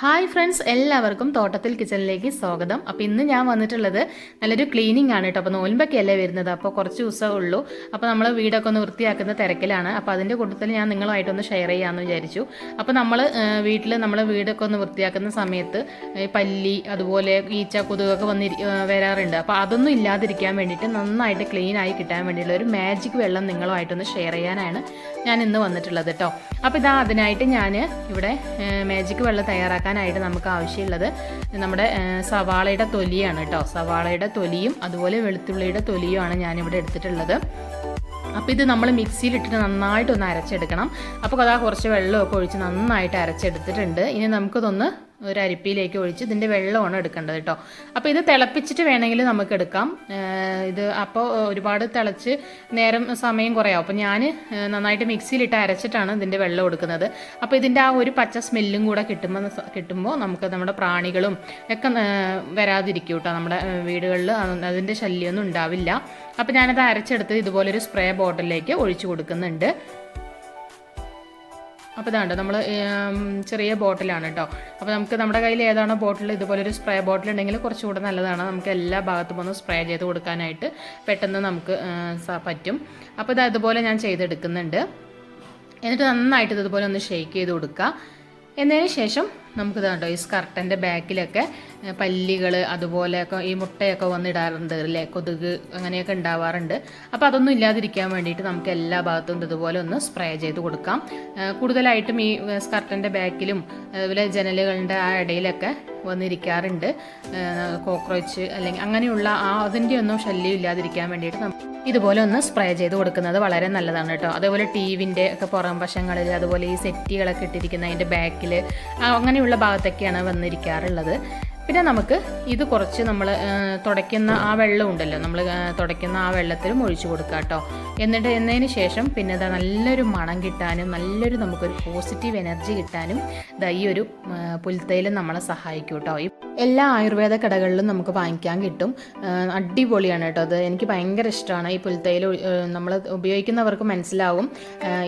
Hi friends എല്ലാവർക്കും തോട്ടത്തിൽ കിച്ചണിലേക്ക് സ്വാഗതം. അപ്പോൾ ഇന്ന് ഞാൻ വന്നിട്ടുള്ളത് നല്ലൊരു ക്ലീനിങ് ആണ് കേട്ടോ. അപ്പോൾ അല്ലേ വരുന്നത്. അപ്പോൾ കുറച്ച് ദിവസമേ ഉള്ളൂ. അപ്പോൾ നമ്മൾ വീടൊക്കെ ഒന്ന് വൃത്തിയാക്കുന്ന തിരക്കിലാണ്. അപ്പോൾ അതിന്റെ കൂട്ടത്തിൽ ഞാൻ നിങ്ങളുമായിട്ടൊന്ന് ഷെയർ ചെയ്യാമെന്ന് വിചാരിച്ചു. അപ്പോൾ നമ്മൾ വീട്ടിൽ നമ്മൾ വീടൊക്കെ ഒന്ന് വൃത്തിയാക്കുന്ന സമയത്ത് പല്ലി അതുപോലെ ഈച്ച കൊതുകൊക്കെ വന്നി വരാറുണ്ട്. അപ്പോൾ അതൊന്നും ഇല്ലാതിരിക്കാൻ വേണ്ടിയിട്ട് നന്നായിട്ട് ക്ലീൻ ആയി കിട്ടാൻ വേണ്ടിയിട്ടുള്ള ഒരു മാജിക് വെള്ളം നിങ്ങളുമായിട്ടൊന്ന് ഷെയർ ചെയ്യാനാണ് ഞാൻ ഇന്ന് വന്നിട്ടുള്ളത് കേട്ടോ. അപ്പോൾ ഇതാ അതിനായിട്ട് ഞാൻ ഇവിടെ മാജിക് വെള്ളം തയ്യാറാക്കാനായിട്ട് നമുക്ക് ആവശ്യമുള്ളത് നമ്മുടെ സവാളയുടെ തൊലിയാണ് കേട്ടോ. സവാളയുടെ തൊലിയും അതുപോലെ വെളുത്തുള്ളിയുടെ തൊലിയുമാണ് ഞാനിവിടെ എടുത്തിട്ടുള്ളത്. അപ്പോൾ ഇത് നമ്മൾ മിക്സിയിലിട്ടിട്ട് നന്നായിട്ടൊന്ന് അരച്ചെടുക്കണം. അപ്പോൾ അതാ കുറച്ച് വെള്ളമൊക്കെ ഒഴിച്ച് നന്നായിട്ട് അരച്ചെടുത്തിട്ടുണ്ട്. ഇനി നമുക്കിതൊന്ന് ഒരു അരിപ്പിയിലേക്ക് ഒഴിച്ച് ഇതിന്റെ വെള്ളമാണ് എടുക്കേണ്ടത് കേട്ടോ. അപ്പോൾ ഇത് തിളപ്പിച്ചിട്ട് വേണമെങ്കിൽ നമുക്ക് എടുക്കാം. ഇത് അപ്പോൾ ഒരുപാട് തിളച്ച് നേരം സമയം കുറയാവും. അപ്പോൾ ഞാൻ നന്നായിട്ട് മിക്സിയിലിട്ട് അരച്ചിട്ടാണ് ഇതിന്റെ വെള്ളം എടുക്കുന്നത്. അപ്പോൾ ഇതിന്റെ ആ ഒരു പച്ച സ്മെല്ലും കൂടെ കിട്ടുമ്പോൾ കിട്ടുമ്പോൾ നമുക്ക് നമ്മുടെ പ്രാണികളും ഒക്കെ വരാതിരിക്കും കേട്ടോ. നമ്മുടെ വീടുകളിൽ അതിന്റെ ശല്യമൊന്നും ഉണ്ടാവില്ല. അപ്പോൾ ഞാനത് അരച്ചെടുത്ത് ഇതുപോലൊരു സ്പ്രേ ബോട്ടിലേക്ക് ഒഴിച്ചു കൊടുക്കുന്നുണ്ട്. അപ്പോൾ ഇതാണ്ട് നമ്മൾ ചെറിയ ബോട്ടിലാണ് കേട്ടോ അപ്പോൾ നമുക്ക് നമ്മുടെ കയ്യിൽ ഏതാണ് ബോട്ടിൽ ഇതുപോലെ ഒരു സ്പ്രേ ബോട്ടിൽ ഉണ്ടെങ്കിൽ കുറച്ചുകൂടെ നല്ലതാണ്. നമുക്ക് എല്ലാ ഭാഗത്തും ഒന്ന് സ്പ്രേ ചെയ്ത് കൊടുക്കാനായിട്ട് പെട്ടെന്ന് നമുക്ക് പറ്റും. അപ്പോൾ ഇത് അതുപോലെ ഞാൻ ചെയ്തെടുക്കുന്നുണ്ട്. എന്നിട്ട് നന്നായിട്ട് ഇതുപോലെ ഒന്ന് ഷേക്ക് ചെയ്ത് കൊടുക്കുക. എന്നതിന് ശേഷം നമുക്ക് കണ്ടോ ഈ സ്കർട്ടന്റെ ബാക്കിലൊക്കെ പല്ലികൾ അതുപോലെയൊക്കെ ഈ മുട്ടയൊക്കെ വന്നിടാറുണ്ട് അല്ലേ? കൊതുക് അങ്ങനെയൊക്കെ ഉണ്ടാവാറുണ്ട്. അപ്പോൾ അതൊന്നും ഇല്ലാതിരിക്കാൻ വേണ്ടിയിട്ട് നമുക്ക് എല്ലാ ഭാഗത്തും ഇതുപോലെ ഒന്ന് സ്പ്രേ ചെയ്ത് കൊടുക്കാം. കൂടുതലായിട്ടും ഈ സ്കർട്ടന്റെ ബാക്കിലും അതുപോലെ ജനലുകളുടെ ആ ഇടയിലൊക്കെ വന്നിരിക്കാറുണ്ട്. കോക്രോച്ച് അല്ലെങ്കിൽ അങ്ങനെയുള്ള ആ അതിന്റെ ഒന്നും ശല്യം ഇല്ലാതിരിക്കാൻ വേണ്ടിയിട്ട് നമുക്ക് ഇതുപോലെ ഒന്ന് സ്പ്രേ ചെയ്ത് കൊടുക്കുന്നത് വളരെ നല്ലതാണ് കേട്ടോ. അതേപോലെ ടി വിന്റെ ഒക്കെ പുറം വശങ്ങളിൽ അതുപോലെ ഈ സെറ്റികളൊക്കെ ഇട്ടിരിക്കുന്ന അതിന്റെ ബാക്കിൽ അങ്ങനെയുള്ള ഭാഗത്തൊക്കെയാണ് വന്നിരിക്കാറുള്ളത്. പിന്നെ നമുക്ക് ഇത് കുറച്ച് നമ്മൾ തുടയ്ക്കുന്ന ആ വെള്ളം ഉണ്ടല്ലോ. നമ്മൾ തുടയ്ക്കുന്ന ആ വെള്ളത്തിലും ഒഴിച്ചു കൊടുക്കുക കേട്ടോ. എന്നിട്ട് എന്നതിന് ശേഷം പിന്നെ ഇതാ നല്ലൊരു മണം കിട്ടാനും നല്ലൊരു നമുക്കൊരു പോസിറ്റീവ് എനർജി കിട്ടാനും ഇതാ ഈ ഒരു പുൽത്തൈലം നമ്മളെ സഹായിക്കും കേട്ടോ. ഈ എല്ലാ ആയുർവേദ കടകളിലും നമുക്ക് വാങ്ങിക്കാൻ കിട്ടും. അടിപൊളിയാണ് കേട്ടോ അത്. എനിക്ക് ഭയങ്കര ഇഷ്ടമാണ്. ഈ പുൽത്തൈല നമ്മൾ ഉപയോഗിക്കുന്നവർക്ക് മനസ്സിലാവും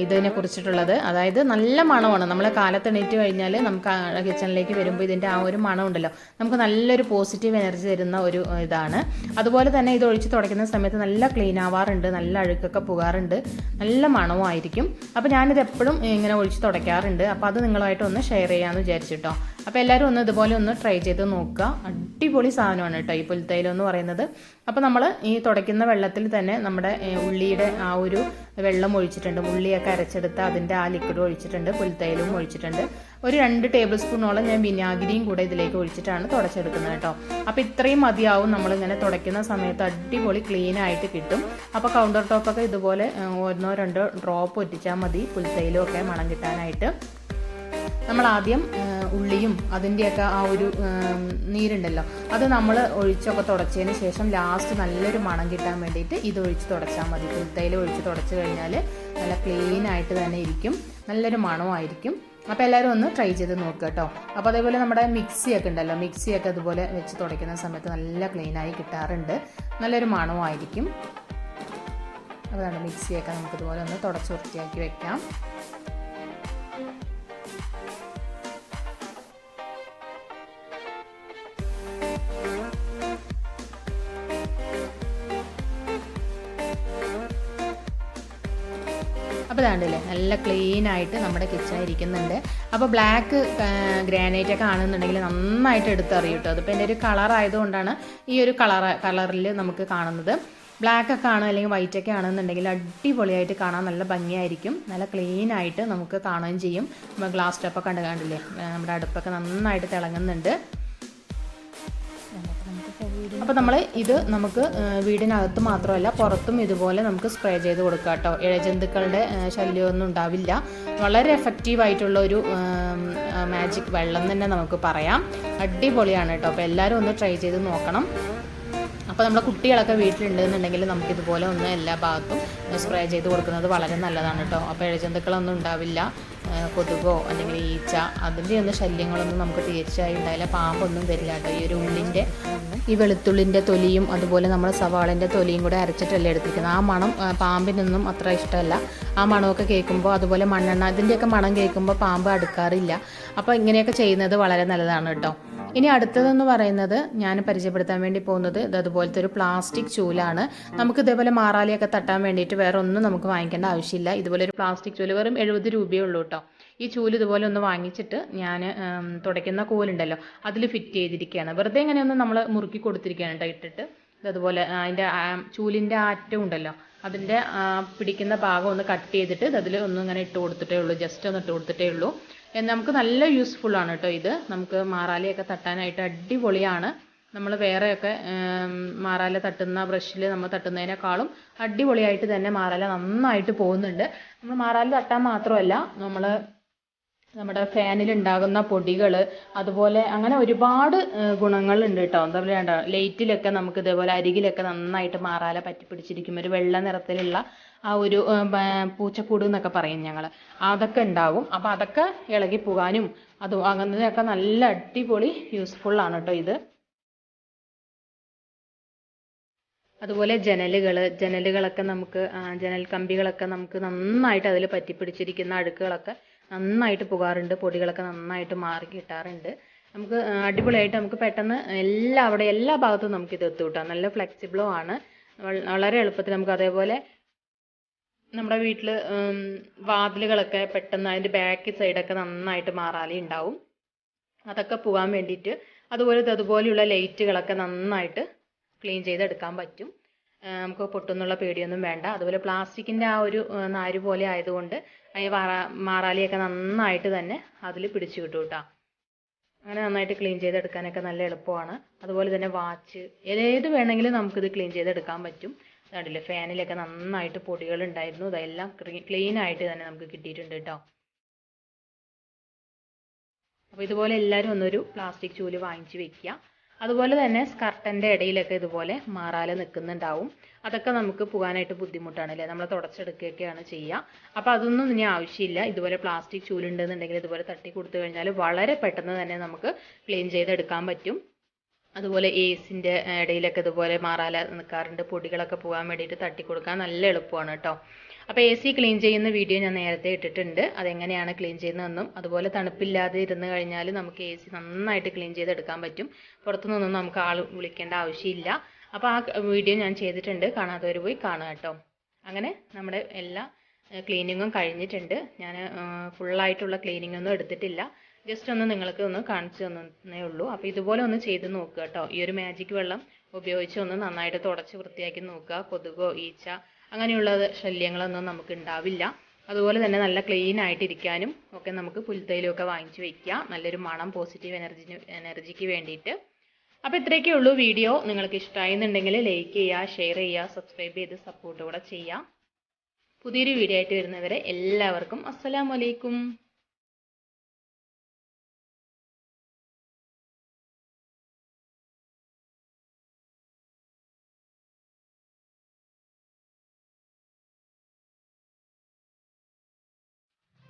ഇതിനെ കുറിച്ചിട്ടുള്ളത്. അതായത് നല്ല മണമാണ്. നമ്മൾ കാലത്തെണീറ്റ് കഴിഞ്ഞാൽ നമുക്ക് കിച്ചണിലേക്ക് വരുമ്പോൾ ഇതിന്റെ ആ ഒരു മണം ഉണ്ടല്ലോ. നമുക്ക് നല്ലൊരു പോസിറ്റീവ് എനർജി തരുന്ന ഒരു ഇതാണ്. അതുപോലെ തന്നെ ഇത് ഒഴിച്ച് തുടയ്ക്കുന്ന സമയത്ത് നല്ല ക്ലീൻ ആവാറുണ്ട്. നല്ല അഴുക്കൊക്കെ പോകാറുണ്ട്. നല്ല മണവും ആയിരിക്കും. അപ്പോൾ ഞാനിത് എപ്പോഴും ഇങ്ങനെ ഒഴിച്ച് തുടയ്ക്കാറുണ്ട്. അപ്പോൾ അത് നിങ്ങളുമായിട്ട് ഒന്ന് ഷെയർ ചെയ്യാമെന്ന് വിചാരിച്ചിട്ടോ. അപ്പോൾ എല്ലാവരും ഒന്ന് ഇതുപോലെ ഒന്ന് ട്രൈ ചെയ്ത് നോക്കുക. അടിപൊളി സാധനമാണ് കേട്ടോ ഈ പുൽത്തൈലം എന്ന് പറയുന്നത്. അപ്പോൾ നമ്മൾ ഈ തുടയ്ക്കുന്ന വെള്ളത്തിൽ തന്നെ നമ്മുടെ ഉള്ളിയുടെ ആ ഒരു വെള്ളം ഒഴിച്ചിട്ടുണ്ട്. ഉള്ളിയൊക്കെ അരച്ചെടുത്ത് അതിന്റെ ആ ലിക്വിഡ് ഒഴിച്ചിട്ടുണ്ട്. പുൽത്തൈലും ഒഴിച്ചിട്ടുണ്ട്. ഒരു രണ്ട് ടേബിൾ സ്പൂണോളം ഞാൻ വിനാഗിരിയും കൂടെ ഇതിലേക്ക് ഒഴിച്ചിട്ടാണ് തുടച്ചെടുക്കുന്നത് കേട്ടോ. അപ്പോൾ ഇത്രയും മതിയാവും നമ്മളിങ്ങനെ തുടയ്ക്കുന്ന സമയത്ത് അടിപൊളി ക്ലീൻ ആയിട്ട് കിട്ടും. അപ്പോൾ കൗണ്ടർ ടോപ്പൊക്കെ ഇതുപോലെ ഒന്നോ രണ്ടോ ഡ്രോപ്പ് ഒറ്റിച്ചാൽ മതി പുൽത്തൈലും ഒക്കെ മണം കിട്ടാനായിട്ട്. നമ്മൾ ആദ്യം ഉള്ളിയും അതിന്റെയൊക്കെ ആ ഒരു നീരുണ്ടല്ലോ അത് നമ്മൾ ഒഴിച്ചൊക്കെ തുടച്ചതിന് ശേഷം ലാസ്റ്റ് നല്ലൊരു മണം കിട്ടാൻ വേണ്ടിയിട്ട് ഇത് ഒഴിച്ച് തുടച്ചാൽ മതി. കുത്തയിൽ ഒഴിച്ച് തുടച്ച് കഴിഞ്ഞാൽ നല്ല ക്ലീൻ ആയിട്ട് തന്നെ ഇരിക്കും. നല്ലൊരു മണമായിരിക്കും. അപ്പോൾ എല്ലാവരും ഒന്ന് ട്രൈ ചെയ്ത് നോക്കുക കേട്ടോ. അപ്പോൾ അതേപോലെ നമ്മുടെ മിക്സിയൊക്കെ ഉണ്ടല്ലോ മിക്സിയൊക്കെ അതുപോലെ വെച്ച് തുടയ്ക്കുന്ന സമയത്ത് നല്ല ക്ലീനായി കിട്ടാറുണ്ട്. നല്ലൊരു മണമായിരിക്കും. അതാണ് മിക്സിയൊക്കെ നമുക്കിതുപോലെ ഒന്ന് തുടച്ച് വൃത്തിയാക്കി വെക്കാം. അപ്പോൾ ഇതാണ്ടല്ലേ നല്ല ക്ലീൻ ആയിട്ട് നമ്മുടെ കിച്ചൺ ഇരിക്കുന്നുണ്ട്. അപ്പോൾ ബ്ലാക്ക് ഗ്രാനൈറ്റ് ഒക്കെ ആണെന്നുണ്ടെങ്കിൽ നന്നായിട്ട് എടുത്തറിയും കേട്ടോ അതിപ്പോൾ എന്റെ ഒരു കളർ ആയതുകൊണ്ടാണ് ഈ ഒരു കളർ കളറിൽ നമുക്ക് കാണുന്നത്. ബ്ലാക്ക് ഒക്കെ ആണ് അല്ലെങ്കിൽ വൈറ്റ് ഒക്കെ ആണെന്നുണ്ടെങ്കിൽ അടിപൊളിയായിട്ട് കാണാൻ നല്ല ഭംഗിയായിരിക്കും. നല്ല ക്ലീൻ ആയിട്ട് നമുക്ക് കാണുകയും ചെയ്യും. ഗ്ലാസ് ടോപ്പൊക്കെ കണ്ട് കണ്ടില്ലേ നമ്മുടെ അടുപ്പൊക്കെ നന്നായിട്ട് തിളങ്ങുന്നുണ്ട്. അപ്പോൾ നമ്മൾ ഇത് നമുക്ക് വീടിനകത്ത് മാത്രമല്ല പുറത്തും ഇതുപോലെ നമുക്ക് സ്പ്രേ ചെയ്ത് കൊടുക്കാം കേട്ടോ. ഇഴജന്തുക്കളുടെ ശല്യമൊന്നും ഉണ്ടാവില്ല. വളരെ എഫക്റ്റീവ് ആയിട്ടുള്ള ഒരു മാജിക് വെള്ളം തന്നെ നമുക്ക് പറയാം. അടിപൊളിയാണ് കേട്ടോ. അപ്പോൾ എല്ലാവരും ഒന്ന് ട്രൈ ചെയ്ത് നോക്കണം. അപ്പോൾ നമ്മുടെ കുട്ടികളൊക്കെ വീട്ടിലുണ്ടെന്നുണ്ടെങ്കിൽ നമുക്കിതുപോലെ ഒന്ന് എല്ലാ ഭാഗത്തും സ്പ്രേ ചെയ്ത് കൊടുക്കുന്നത് വളരെ നല്ലതാണ് കേട്ടോ. അപ്പോൾ ഇഴജന്തുക്കളൊന്നും ഉണ്ടാവില്ല. കൊതുകോ അല്ലെങ്കിൽ ഈച്ച അതിന്റെ ഒന്നും ശല്യങ്ങളൊന്നും നമുക്ക് തീർച്ചയായും ഉണ്ടായില്ല. പാമ്പൊന്നും വരില്ല കേട്ടോ. ഈ ഒരു ഉള്ളിന്റെ ഈ വെളുത്തുള്ളിന്റെ തൊലിയും അതുപോലെ നമ്മൾ സവാളിന്റെ തൊലിയും കൂടെ അരച്ചിട്ടല്ലേ എടുത്തിരിക്കുന്നത്. ആ മണം പാമ്പിനൊന്നും അത്ര ഇഷ്ടമല്ല. ആ മണമൊക്കെ കേൾക്കുമ്പോൾ അതുപോലെ മണ്ണെണ്ണ ഇതിന്റെയൊക്കെ മണം കേൾക്കുമ്പോൾ പാമ്പ് അടുക്കാറില്ല. അപ്പോൾ ഇങ്ങനെയൊക്കെ ചെയ്യുന്നത് വളരെ നല്ലതാണ് കേട്ടോ. ഇനി അടുത്തതെന്ന് പറയുന്നത് ഞാൻ പരിചയപ്പെടുത്താൻ വേണ്ടി പോകുന്നത് ഇത് അതുപോലത്തെ ഒരു പ്ലാസ്റ്റിക് ചൂലാണ്. നമുക്ക് ഇതേപോലെ മാറാലിയൊക്കെ തട്ടാൻ വേണ്ടിയിട്ട് വേറെ ഒന്നും നമുക്ക് വാങ്ങിക്കേണ്ട ആവശ്യമില്ല. ഇതുപോലെ ഒരു പ്ലാസ്റ്റിക് ചൂൽ വെറും എഴുപത് രൂപയേ ഉള്ളൂ കേട്ടോ. ഈ ചൂൽ ഇതുപോലെ ഒന്ന് വാങ്ങിച്ചിട്ട് ഞാൻ തുടയ്ക്കുന്ന കോലുണ്ടല്ലോ അതിൽ ഫിറ്റ് ചെയ്തിരിക്കുകയാണ്. വെറുതെ ഇങ്ങനെ ഒന്ന് നമ്മൾ മുറുക്കി കൊടുത്തിരിക്കുകയാണ് കേട്ടോ ഇട്ടിട്ട്. അതുപോലെ അതിന്റെ ചൂലിന്റെ ആറ്റം ഉണ്ടല്ലോ അതിന്റെ പിടിക്കുന്ന ഭാഗം ഒന്ന് കട്ട് ചെയ്തിട്ട് അതിൽ ഒന്ന് ഇങ്ങനെ ഇട്ട് കൊടുത്തിട്ടേ ഉള്ളൂ. ജസ്റ്റ് ഒന്ന് ഇട്ട് കൊടുത്തിട്ടേ ഉള്ളൂ. നമുക്ക് നല്ല യൂസ്ഫുൾ ആണ് കേട്ടോ ഇത്. നമുക്ക് മാറാലിയൊക്കെ തട്ടാനായിട്ട് അടിപൊളിയാണ്. നമ്മൾ വേറെയൊക്കെ മാറാല തട്ടുന്ന ബ്രഷിൽ നമ്മൾ തട്ടുന്നതിനേക്കാളും അടിപൊളിയായിട്ട് തന്നെ മാറാല നന്നായിട്ട് പോകുന്നുണ്ട്. നമ്മൾ മാറാല തട്ടാൻ മാത്രമല്ല നമ്മൾ നമ്മുടെ ഫാനിൽ ഉണ്ടാകുന്ന പൊടികൾ അതുപോലെ അങ്ങനെ ഒരുപാട് ഗുണങ്ങളുണ്ട് കേട്ടോ എന്താ പറയുക ലൈറ്റിലൊക്കെ നമുക്ക് ഇതേപോലെ അരികിലൊക്കെ നന്നായിട്ട് മാറാല പറ്റി പിടിച്ചിരിക്കും ഒരു വെള്ള നിറത്തിലുള്ള ആ ഒരു പൂച്ചക്കൂട് എന്നൊക്കെ പറയും ഞങ്ങൾ അതൊക്കെ ഉണ്ടാവും. അപ്പോൾ അതൊക്കെ ഇളകി പോകാനും അത് അങ്ങനത്തെയൊക്കെ നല്ല അടിപൊളി യൂസ്ഫുൾ ആണ് കേട്ടോ ഇത്. അതുപോലെ ജനലുകൾ ജനലുകളൊക്കെ നമുക്ക് ജനൽ കമ്പികളൊക്കെ നമുക്ക് നന്നായിട്ട് അതിൽ പറ്റിപ്പിടിച്ചിരിക്കുന്ന അഴുക്കുകളൊക്കെ നന്നായിട്ട് പോകാറുണ്ട്. പൊടികളൊക്കെ നന്നായിട്ട് മാറി കിട്ടാറുണ്ട്. നമുക്ക് അടിപൊളിയായിട്ട് നമുക്ക് പെട്ടെന്ന് എല്ലാ അവിടെ എല്ലാ ഭാഗത്തും നമുക്ക് ഇത് എത്തും കേട്ടോ നല്ല ഫ്ലെക്സിബിളും ആണ്. വളരെ എളുപ്പത്തിൽ നമുക്ക് അതേപോലെ നമ്മുടെ വീട്ടിൽ വാതിലുകളൊക്കെ പെട്ടെന്ന് അതിന്റെ ബാക്ക് സൈഡൊക്കെ നന്നായിട്ട് മാറാലി ഉണ്ടാവും. അതൊക്കെ പോകാൻ വേണ്ടിയിട്ട് അതുപോലെ അതുപോലെയുള്ള ലൈറ്റുകളൊക്കെ നന്നായിട്ട് ക്ലീൻ ചെയ്തെടുക്കാൻ പറ്റും. നമുക്ക് പൊട്ടുന്നുള്ള പേടിയൊന്നും വേണ്ട. അതുപോലെ പ്ലാസ്റ്റിക്കിന്റെ ആ ഒരു നാര് പോലെ ആയതുകൊണ്ട് ഈ മാറാലിയൊക്കെ നന്നായിട്ട് തന്നെ അതിൽ പിടിച്ചു കിട്ടും കേട്ടോ. അങ്ങനെ നന്നായിട്ട് ക്ലീൻ ചെയ്തെടുക്കാനൊക്കെ നല്ല എളുപ്പമാണ്. അതുപോലെ തന്നെ വാച്ച് ഏത് വേണമെങ്കിലും നമുക്കിത് ക്ലീൻ ചെയ്തെടുക്കാൻ പറ്റും. കണ്ടില്ലേ? ഫാനിലൊക്കെ നന്നായിട്ട് പൊടികൾ ഉണ്ടായിരുന്നു ഇതെല്ലാം ക്ലീൻ ആയിട്ട് തന്നെ നമുക്ക് കിട്ടിയിട്ടുണ്ട് കേട്ടോ അപ്പോൾ ഇതുപോലെ എല്ലാവരും ഒന്നൊരു പ്ലാസ്റ്റിക് ചൂൽ വാങ്ങിച്ച് വെക്കുക അതുപോലെ തന്നെ സ്കർട്ടന്റെ ഇടയിലൊക്കെ ഇതുപോലെ മാറാല നിൽക്കുന്നുണ്ടാവും അതൊക്കെ നമുക്ക് പോകാനായിട്ട് ബുദ്ധിമുട്ടാണ് അല്ലേ നമ്മൾ തുടച്ചെടുക്കുകയൊക്കെയാണ് ചെയ്യുക അപ്പോൾ അതൊന്നും ഇനി ആവശ്യമില്ല. ഇതുപോലെ പ്ലാസ്റ്റിക് ചൂലുണ്ടെന്നുണ്ടെങ്കിൽ ഇതുപോലെ തട്ടി കൊടുത്തു കഴിഞ്ഞാൽ വളരെ പെട്ടെന്ന് തന്നെ നമുക്ക് ക്ലീൻ ചെയ്തെടുക്കാൻ പറ്റും. അതുപോലെ ഏസിന്റെ ഇടയിലൊക്കെ ഇതുപോലെ മാറാല നിൽക്കാറുണ്ട് പൊടികളൊക്കെ പോകാൻ വേണ്ടിയിട്ട് തട്ടി കൊടുക്കാൻ നല്ല എളുപ്പമാണ് കേട്ടോ അപ്പോൾ എ സി ക്ലീൻ ചെയ്യുന്ന വീഡിയോ ഞാൻ നേരത്തെ ഇട്ടിട്ടുണ്ട്. അതെങ്ങനെയാണ് ക്ലീൻ ചെയ്യുന്നതെന്നും അതുപോലെ തണുപ്പില്ലാതെ ഇരുന്ന് കഴിഞ്ഞാൽ നമുക്ക് എ സി നന്നായിട്ട് ക്ലീൻ ചെയ്തെടുക്കാൻ പറ്റും. പുറത്തുനിന്നൊന്നും നമുക്ക് ആൾ വിളിക്കേണ്ട ആവശ്യമില്ല. അപ്പോൾ ആ വീഡിയോ ഞാൻ ചെയ്തിട്ടുണ്ട്. കാണാത്തവർ പോയി കാണുക കേട്ടോ അങ്ങനെ നമ്മുടെ എല്ലാ ക്ലീനിങ്ങും കഴിഞ്ഞിട്ടുണ്ട്. ഞാൻ ഫുള്ളായിട്ടുള്ള ക്ലീനിങ് ഒന്നും എടുത്തിട്ടില്ല. ജസ്റ്റ് ഒന്ന് നിങ്ങൾക്ക് ഒന്ന് കാണിച്ചു തന്നേ ഉള്ളൂ. അപ്പോൾ ഇതുപോലെ ഒന്ന് ചെയ്ത് നോക്കുക കേട്ടോ. ഈ ഒരു മാജിക് വെള്ളം ഉപയോഗിച്ച് ഒന്ന് നന്നായിട്ട് തുടച്ച് വൃത്തിയാക്കി നോക്കുക. കൊതുകോ ഈച്ച അങ്ങനെയുള്ള ശല്യങ്ങളൊന്നും നമുക്ക് ഉണ്ടാവില്ല. അതുപോലെ തന്നെ നല്ല ക്ലീൻ ആയിട്ടിരിക്കാനും ഒക്കെ നമുക്ക് പുൽത്തൈലൊക്കെ വാങ്ങിച്ചു വയ്ക്കുക നല്ലൊരു മണം പോസിറ്റീവ് എനർജി എനർജിക്ക് വേണ്ടിയിട്ട്. അപ്പോൾ ഇത്രയൊക്കെ ഉള്ളൂ വീഡിയോ. നിങ്ങൾക്ക് ഇഷ്ടമായി എന്നുണ്ടെങ്കിൽ ലൈക്ക് ചെയ്യുക ഷെയർ ചെയ്യുക സബ്സ്ക്രൈബ് ചെയ്ത് സപ്പോർട്ട് കൂടെ ചെയ്യാം പുതിയൊരു വീഡിയോ ആയിട്ട് വരുന്നവരെ എല്ലാവർക്കും അസ്സലാമലൈക്കും